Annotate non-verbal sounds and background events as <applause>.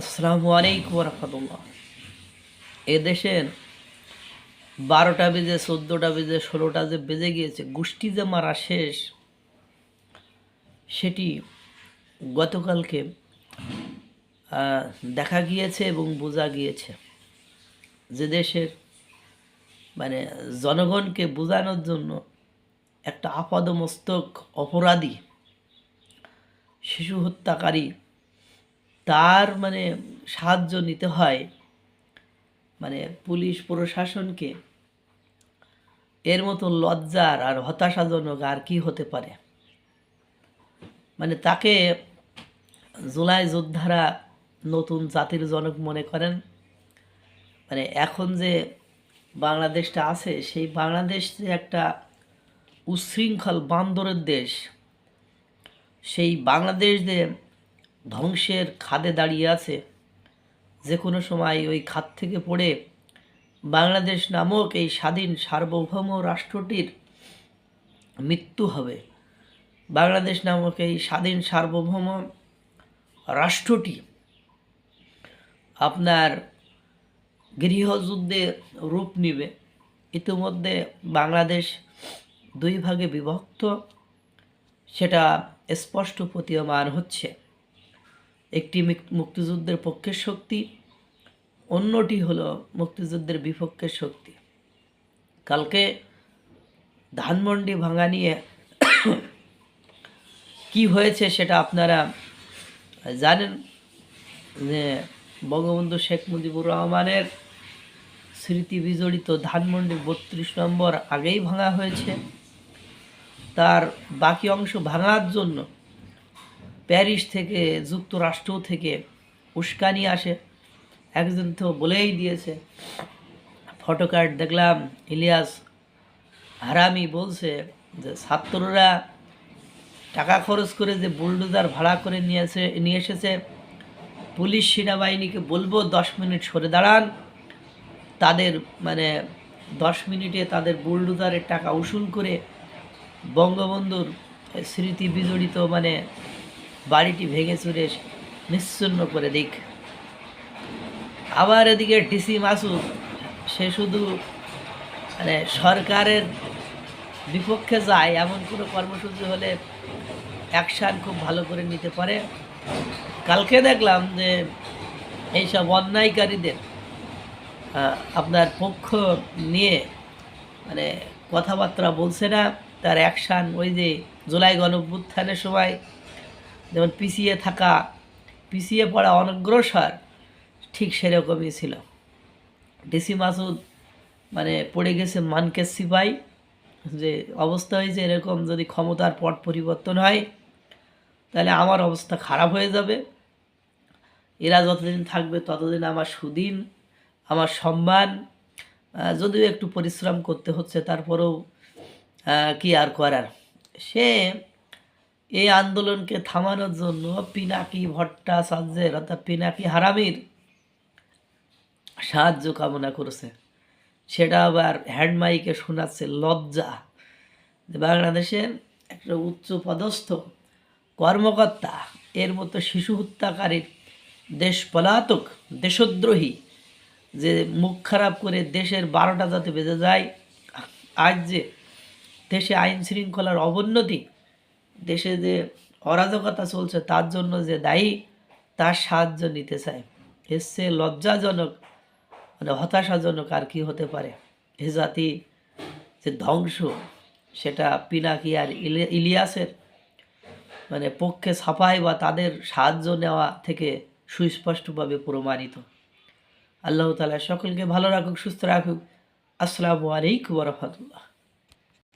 আসসালামু আলাইকুম রহমতুল্লাহ এদেশের বারোটা বেজে, চোদ্দোটা বেজে, ষোলোটা যে বেজে গিয়েছে, গোষ্ঠী যে মারা শেষ, সেটি গতকালকে দেখা গিয়েছে এবং বোঝা গিয়েছে। যে দেশের মানে জনগণকে বোঝানোর জন্য একটা আপাদমস্তক অপরাধী, শিশু হত্যাকারী তার মানে সাহায্য নিতে হয় মানে পুলিশ প্রশাসনকে, এর মতো লজ্জার আর হতাশাজনক আর কি হতে পারে? মানে তাকে জুলাই যোদ্ধারা নতুন জাতির জনক মনে করেন। মানে এখন যে বাংলাদেশটা আছে, সেই বাংলাদেশ যে একটা উচ্ছৃঙ্খল বান্দরের দেশ, সেই বাংলাদেশ যে ধ্বংসের খাদে দাঁড়িয়ে আছে। যে কোনো সময় ওই খাদ থেকে পড়ে বাংলাদেশ নামক এই স্বাধীন সার্বভৌম রাষ্ট্রটির মৃত্যু হবে। বাংলাদেশ নামক এই স্বাধীন সার্বভৌম রাষ্ট্রটি আপনার গৃহযুদ্ধে রূপ নিবে। ইতিমধ্যে বাংলাদেশ দুই ভাগে বিভক্ত, সেটা স্পষ্ট প্রতীয়মান হচ্ছে। একটি মুক্তিযুদ্ধের পক্ষের শক্তি, অন্যটি হলো মুক্তিযুদ্ধের বিপক্ষের শক্তি। কালকে ধানমন্ডি ভাঙা নিয়ে <coughs> কি হয়েছে সেটা আপনারা জানেন যে বঙ্গবন্ধু শেখ মুজিবুর রহমানের স্মৃতি বিজড়িত ধানমন্ডি বত্রিশ নম্বর আগেই ভাঙা হয়েছে। তার বাকি অংশ ভাঙার জন্য প্যারিস থেকে, যুক্তরাষ্ট্র থেকে উস্কানি আসে। একজন তো বলেই দিয়েছে, ফটোকার্ড দেখলাম, ইলিয়াস হারামি বলছে যে, ছাত্ররা টাকা খরচ করে যে বুলডোজার ভাড়া করে নিয়েছে, নিয়ে এসেছে। পুলিশ সেনাবাহিনীকে বলব দশ মিনিট সরে দাঁড়ান। তাদের মানে দশ মিনিটে তাদের বুলডোজারের টাকা উসুল করে বঙ্গবন্ধুর স্মৃতি বিজড়িত মানে বাড়িটি ভেঙে চুরে নিশ্চিন্ন করে দিক। আবার এদিকে ডিসি মাসুদ, সে শুধু মানে সরকারের বিপক্ষে যায়, এমন কোনো কর্মসূচি হলে অ্যাকশান খুব ভালো করে নিতে পারে। কালকে দেখলাম যে এইসব অন্যায়কারীদের আপনার পক্ষ নিয়ে মানে কথাবার্তা বলছে না। তার অ্যাকশান ওই যে জুলাই গণভ্যুত্থানের সময় যেমন পিছিয়ে থাকা পিছিয়ে পড়া অনগ্রসর, ঠিক সেরকমই ছিল। ডিসি মাসুদ মানে পড়ে গেছে মানকে সিপাই, যে অবস্থা হয়েছে এরকম যদি ক্ষমতার পট পরিবর্তন হয়, তাহলে আমার অবস্থা খারাপ হয়ে যাবে। এরা যতদিন থাকবে ততদিন আমার সুদিন, আমার সম্মান যদিও একটু পরিশ্রম করতে হচ্ছে, তারপরেও কি আর করার? সে এই আন্দোলনকে থামানোর জন্য পিনাকি ভট্টাচার্যের অর্থাৎ পিনাকি হারামির সাহায্য কামনা করেছে। সেটা আবার হ্যান্ডমাইকে শোনাচ্ছে লজ্জা। বাংলাদেশের একটা উচ্চ পদস্থ কর্মকর্তা, এর মতো শিশু হত্যাকারীর দেশ পলাতক, দেশদ্রোহী, যে মুখ খারাপ করে দেশের বারোটা যাতে বেজে যায়, আজ যে দেশে আইন শৃঙ্খলার অবনতি দেশে যে অরাজকতা চলছে, তার জন্য যে দায়ী, তার সাহায্য নিতে চায়। এসছে লজ্জাজনক মানে হতাশাজনক আর কি হতে পারে। এ জাতি যে ধ্বংস, সেটা পিনাকি আর ইলিয়াসের মানে পক্ষে ছাপায় বা তাদের সাহায্য নেওয়া থেকে সুস্পষ্টভাবে প্রমাণিত। আল্লাহ তালা সকলকে ভালো রাখুক, সুস্থ রাখুক। আসসালামু আলাইকুম রহমতুল্লাহ।